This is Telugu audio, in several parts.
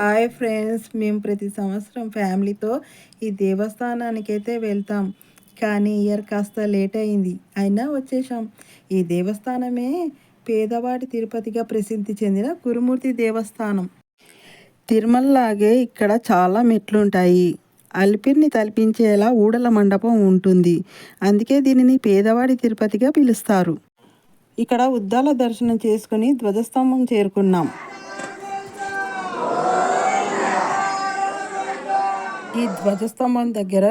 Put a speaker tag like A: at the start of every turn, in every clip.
A: హాయ్ ఫ్రెండ్స్ మేము ప్రతి సంవత్సరం ఫ్యామిలీతో ఈ దేవస్థానానికి అయితే వెళ్తాం. కానీ ఇయర్ కాస్త లేట్ అయింది. అయినా వచ్చేసాం ఈ దేవస్థానమే పేదవాడి తిరుపతిగా ప్రసిద్ధి చెందిన గురుమూర్తి దేవస్థానం. తిరుమలలాగే ఇక్కడ చాలా మెట్లుంటాయి. అలిపిరిని తలపించేలా ఊడల మండపం ఉంటుంది. అందుకే దీనిని పేదవాడి తిరుపతిగా పిలుస్తారు. ఇక్కడ ఉద్దాల దర్శనం చేసుకుని ధ్వజస్తంభం చేరుకున్నాం. ఈ ధ్వజస్తంభం దగ్గర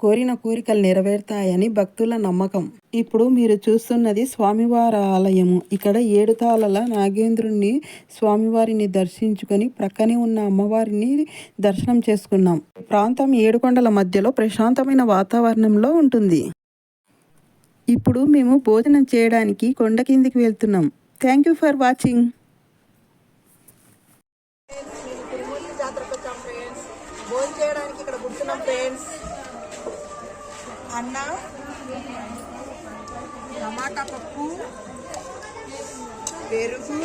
A: కోరిన కోరికలు నెరవేరుతాయని భక్తుల నమ్మకం. ఇప్పుడు మీరు చూస్తున్నది స్వామివారి ఆలయము. ఇక్కడ ఏడు తాళల నాగేంద్రుణ్ణి స్వామివారిని దర్శించుకొని ప్రక్కనే ఉన్న అమ్మవారిని దర్శనం చేసుకున్నాం. ప్రాంతం ఏడుకొండల మధ్యలో ప్రశాంతమైన వాతావరణంలో ఉంటుంది. ఇప్పుడు మేము భోజనం చేయడానికి కొండ కిందికి వెళ్తున్నాం. Thank you for watching.
B: భోజనం చేయడానికి ఇక్కడ కూర్చున్నాం ఫ్రెండ్స్ అన్న టమాటా పప్పు పెరుగు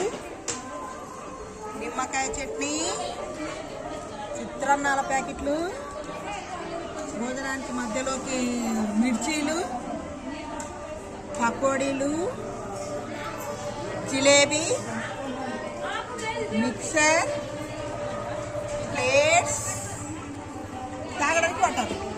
B: నిమ్మకాయ చట్నీ చిత్రాన్నాల ప్యాకెట్లు భోజనానికి మధ్యలోకి మిర్చీలు పకోడీలు జిలేబీ మిక్సర్ वाटत